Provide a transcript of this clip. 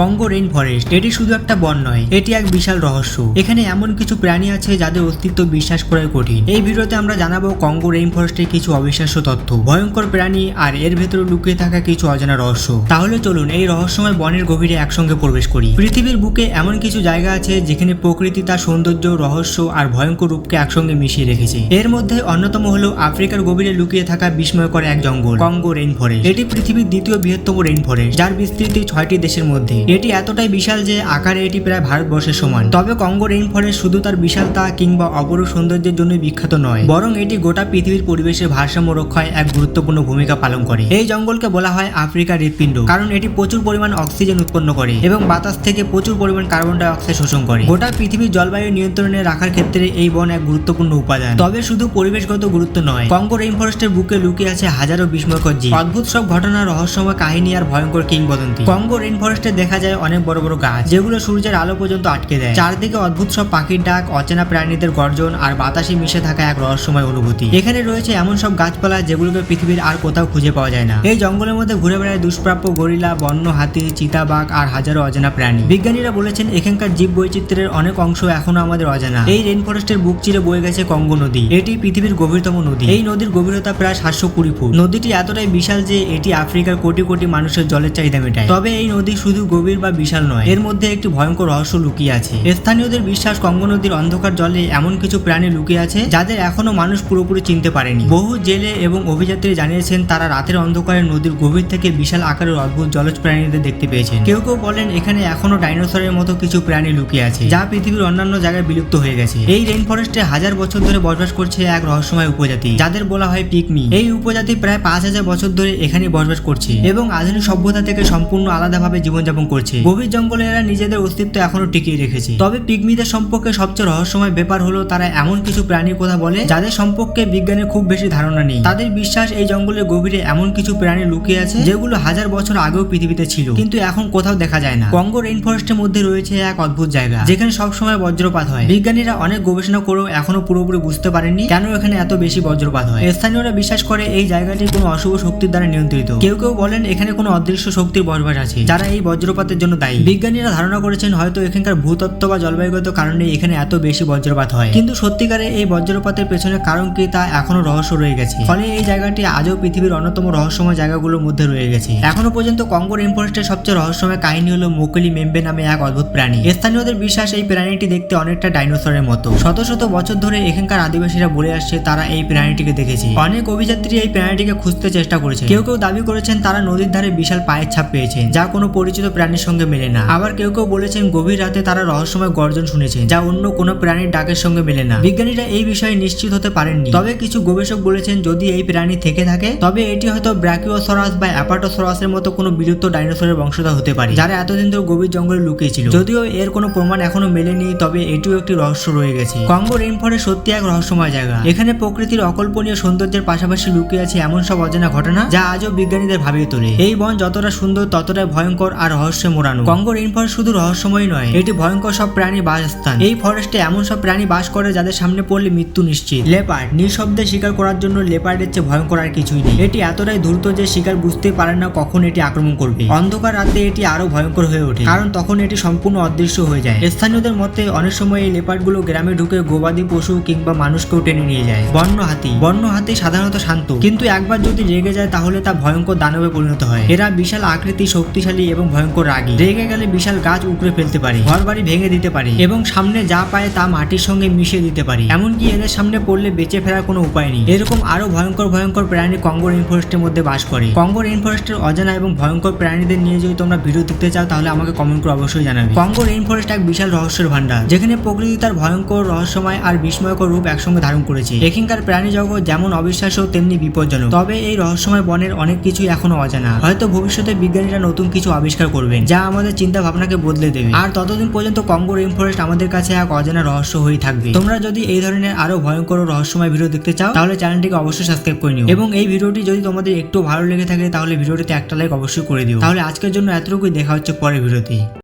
Congo rain forest এটি শুধু একটা বন নয়, এটি এক বিশাল রহস্য। এখানে এমন কিছু প্রাণী আছে যাদের অস্তিত্ব বিশ্বাস করাই কঠিন। এই ভিডিওতে আমরা জানাব কঙ্গো রেইন ফরেস্টের কিছু অবিশ্বাস্য তথ্য, ভয়ঙ্কর প্রাণী আর এর ভেতরে লুকিয়ে থাকা কিছু অজানা রহস্য। তাহলে চলুন এই রহস্যময় বনের গভীরে একসঙ্গে প্রবেশ করি। পৃথিবীর বুকে এমন কিছু জায়গা আছে যেখানে প্রকৃতি তার সৌন্দর্য, রহস্য আর ভয়ঙ্কর রূপকে একসঙ্গে মিশিয়ে রেখেছে। এর মধ্যে অন্যতম হলো আফ্রিকার গভীরে লুকিয়ে থাকা বিস্ময়কর এক জঙ্গল, কঙ্গো রেইন ফরেস্ট এটি পৃথিবীর দ্বিতীয় বৃহত্তম রেইন ফরেস্ট যার বিস্তৃতি ছয়টি দেশের মধ্যে। এটি এতটাই বিশাল যে আকারে এটি প্রায় ভারতবর্ষের সমান। তবে কঙ্গো রেইন ফরেস্ট শুধু তার বিশালতা কিংবা অপরূপ সৌন্দর্যের জন্য বিখ্যাত নয়, বরং এটি গোটা পৃথিবীর পরিবেশের ভারসাম্য রক্ষায় এক গুরুত্বপূর্ণ ভূমিকা পালন করে। এই জঙ্গলকে বলা হয় আফ্রিকার হৃৎপিণ্ড, কারণ এটি প্রচুর পরিমাণ অক্সিজেন উৎপন্ন করে এবং বাতাস থেকে প্রচুর পরিমাণ কার্বন ডাই অক্সাইড শোষণ করে। গোটা পৃথিবীর জলবায়ু নিয়ন্ত্রণে রাখার ক্ষেত্রে এই বন এক গুরুত্বপূর্ণ উপাদান। তবে শুধু পরিবেশগত গুরুত্ব নয়, কঙ্গো রেইন ফরেস্টের বুকে লুকিয়ে আছে হাজারো বিস্ময়কর জীব। অদ্ভুত সব ঘটনা, রহস্যময় কাহিনী আর ভয়ঙ্কর কিংবদন্তি। কঙ্গো রেইন ফরেস্টে দেখা যায় অনেক বড় বড় গাছ, যেগুলো সূর্যের আলো পর্যন্ত আটকে দেয়। চারদিকে অদ্ভুত সব পাখির ডাক, অচেনা প্রাণীদের গর্জন আর বাতাসে মিশে থাকা এক রহস্যময় অনুভূতি। এখানে রয়েছে এমন সব গাছপালা যেগুলোকে পৃথিবীর আর কোথাও খুঁজে পাওয়া যায় না। এই জঙ্গলের মধ্যে ঘুরে বেড়ায় দুষ্প্রাপ্য গরিলা, বন্য হাতি, চিতাবাঘ আর হাজারো অজানা প্রাণী। বিজ্ঞানীরা বলেছেন, এখানকার জীব বৈচিত্র্যের অনেক অংশ এখনও আমাদের অজানা। এই রেইন ফরেস্টের বুক চিরে বয়ে গেছে কঙ্গো নদী। এটি পৃথিবীর গভীরতম নদী। এই নদীর গভীরতা প্রায় সাতশো কুড়ি ফুট। নদীটি এতটাই বিশাল যে এটি আফ্রিকার কোটি কোটি মানুষের জলের চাহিদা মেটায়। তবে এই নদী শুধু গভীর বা বিশাল নয়। এর মধ্যে একটি ভয়ঙ্কর রহস্য লুকিয়ে আছে। স্থানীয়দের বিশ্বাস কঙ্গো নদীর অন্ধকার জলে এমন কিছু প্রাণী লুকিয়ে আছে যাদের এখনও মানুষ পুরোপুরি চিনতে পারেনি। বহু জেলে এবং অভিযাত্রী জানিয়েছেন, তারা রাতের অন্ধকারে নদীর গভীর থেকে বিশাল আকারের অদ্ভুত জলজ প্রাণীদের দেখতে পেয়েছেন। কেউ কেউ বলেন, এখানে এখনও ডাইনোসরের মতো কিছু প্রাণী লুকিয়ে আছে, যা পৃথিবীর অন্যান্য জায়গায় বিলুপ্ত হয়ে গেছে। এই রেইন ফরেস্টে হাজার বছর ধরে বসবাস করছে এক রহস্যময় উপজাতি, যাদের বলা হয় পিকমি। এই উপজাতি প্রায় পাঁচ হাজার বছর ধরে এখানে বসবাস করছে এবং আধুনিক সভ্যতা থেকে সম্পূর্ণ আলাদাভাবে জীবনযাপন করছে। গভীর জঙ্গলে এরা নিজেদের অস্তিত্ব এখনও টিকিয়ে রেখেছে। তবে পিগমিদের সম্পর্কে সবচেয়ে রহস্যময় ব্যাপার হলো, তারা এমন কিছু প্রাণীর কথা বলে, যাদের সম্পর্কে বিজ্ঞানের খুব বেশি ধারণা নেই। তাদের বিশ্বাস এই জঙ্গলের গভীরে এমন কিছু প্রাণী লুকিয়ে আছে, যেগুলো হাজার বছর আগেও পৃথিবীতে ছিল। কিন্তু এখন কোথাও দেখা যায় না। কঙ্গো রেইন ফরেস্টের মধ্যে রয়েছে এক অদ্ভুত জায়গা, যেখানে সবসময় বজ্রপাত হয়। বিজ্ঞানীরা অনেক গবেষণা করেও এখনও পুরোপুরি বুঝতে পারেননি কেন এখানে এত বেশি বজ্রপাত হয়। স্থানীয়রা বিশ্বাস করে এই জায়গাটি কোনো অশুভ শক্তির দ্বারা নিয়ন্ত্রিত। কেউ কেউ বলেন এখানে কোনো অদৃশ্য শক্তির বসবাস আছে, যারা এই বজ্রপাতের জন্য দায়ী। বিজ্ঞানীরা ধারণা করেছেন হয়তো এখানকার ভূতত্ত্ব বা জলবায়ুগত কারণে এখানে এত বেশি বজ্রপাত হয়। কিন্তু সত্যিকারে এই বজ্রপাতের পেছনে কারণ কি তা এখনও রহস্য রয়ে গেছে। ফলে এই জায়গাটি আজও পৃথিবীর অন্যতম রহস্যময় জায়গাগুলোর মধ্যে রয়ে গেছে। এখনও পর্যন্ত কঙ্গো রেইন ফরেস্টের সবচেয়ে রহস্যময় কাহিনী হলো মোকলি মেম্বে নামে এক অদ্ভুত প্রাণী। স্থানীয়দের বিশ্বাস এই প্রাণীটি দেখতে অনেকটা ডাইনোসরের মতো। শত শত বছর ধরে এখানকার আদিবাসীরা বলে আসছে তারা এই প্রাণীটিকে দেখেছে। অনেক অভিযাত্রী এই প্রাণীটিকে খুঁজতে চেষ্টা করেছে। কেউ কেউ দাবি করেছেন তারা নদীর ধারে বিশাল পায়ের ছাপ পেয়েছেন যা কোনো পরিচিত প্রাণীর সঙ্গে মেলে না। আবার কেউ কেউ বলেছেন গভীর রাতে তারা রহস্যময় গর্জন শুনেছেন, যা অন্য কোনো প্রাণীর ডাকের সঙ্গে মেলে না। বিজ্ঞানীরা এই বিষয়ে নিশ্চিত হতে পারেননি। তবে কিছু গবেষক বলেছেন, যদি এই প্রাণী থেকে থাকে, তবে এটি হয়তো ব্র্যাকিওসরাস বা অ্যাপাটোসরাসের মতো কোনো বিলুপ্ত ডাইনোসরের বংশধর হতে পারে, যারা এতদিন ধরে গভীর জঙ্গলে লুকিয়েছিল। যদিও এর কোনো প্রমাণ এখনও মেলেনি, তবে এটিও একটি রহস্য রয়ে গেছে। কঙ্গো রেইন ফরেস্ট সত্যি এক রহস্যময় জায়গা। এখানে প্রকৃতির অকল্পনীয় সৌন্দর্যের পাশাপাশি লুকিয়ে আছে এমন সব অজানা ঘটনা, যা আজও বিজ্ঞানীদের ভাবিয়ে তোলে। এই বন যতটা সুন্দর, ততটাই ভয়ঙ্কর আর রহস্যে মোড়ানো। কঙ্গো রেইন ফরেস্ট শুধু রহস্যময় নয়, এটি ভয়ঙ্কর সব প্রাণী বাসস্থান। এই ফরেস্টে এমন সব প্রাণী বাস করে যাদের সামনে পড়লে মৃত্যু নিশ্চিত। লেপার্ড, নিঃশব্দে শিকার করার জন্য লেপার্ডের চেয়ে ভয়ঙ্কর আর কিছুই নেই। এটি এতটাই দ্রুত যে শিকার বুঝতে পারে না কখন এটি আক্রমণ করবে। অন্ধকার রাতে এটি আরও ভয়ঙ্কর হয়ে ওঠে, কারণ তখন এটি সম্পূর্ণ অদৃশ্য হয়ে যায়। স্থানীয়দের মতে, অনেক সময় এই লেপার্ডগুলো গ্রামে ঢুকে গবাদি পশু কিংবা মানুষকেও টেনে নিয়ে যায়। বন্য হাতি বন্য হাতি সাধারণত শান্ত, কিন্তু একবার যদি রেগে যায় তাহলে তা ভয়ঙ্কর দানবে পরিণত হয়। এরা বিশাল আকৃতি, শক্তিশালী এবং ভয়ঙ্কর রাগী। রেগে গেলে বিশাল গাছ উপড়ে ফেলতে পারে ঘর বাড়ি ভেঙে দিতে পারে, এবং সামনে যা পায় তা মাটির সঙ্গে মিশিয়ে দিতে পারে। এমনকি এদের সামনে পড়লে বেঁচে ফেরার কোনো উপায় নেই। এরকম আরও ভয়ঙ্কর ভয়ঙ্কর প্রাণী কঙ্গো রেইন ফরেস্টের মধ্যে বাস করে। কঙ্গো রেইন ফরেস্টের অজানা এবং ভয়ঙ্কর প্রাণীদের নিয়ে যদি তোমরা ভিডিও দেখতে চাও, তাহলে আমাকে কমেন্ট করে অবশ্যই জানাবে। কঙ্গো রেইন ফরেস্ট এক বিশাল রহস্যের ভান্ডার যেখানে প্রকৃতি তার ভয়ঙ্কর, রহস্যময় আর বিস্ময়কর রূপ একসঙ্গে ধারণ করেছে। এখানকার প্রাণী জগৎ যেমন অবিশ্বাস্য, তেমনি বিপজ্জনক। তবে এই রহস্যময় বনের অনেক কিছুই এখনও অজানা। হয়তো ভবিষ্যতে বিজ্ঞানীরা নতুন কিছু আবিষ্কার করবেন যা আমাদের চিন্তা ভাবনাকে বদলে দেবে। আর ততদিন পর্যন্ত কঙ্গো রেইন ফরেস্ট আমাদের কাছে এক অজানা রহস্য হয়ে থাকবে। তোমরা যদি এই ধরনের আরও ভয়ঙ্কর রহস্যময় ভিডিও দেখতে চাও, তাহলে চ্যানেলটিকে অবশ্যই সাবস্ক্রাইব করে নিও। এবং এই ভিডিওটি যদি তোমাদের একটু ভালো লেগে থাকে, তাহলে ভিডিওটিতে একটা লাইক অবশ্যই করে দিও। তাহলে আজকের জন্য এতটুকুই। দেখা হচ্ছে পরের ভিডিওতে।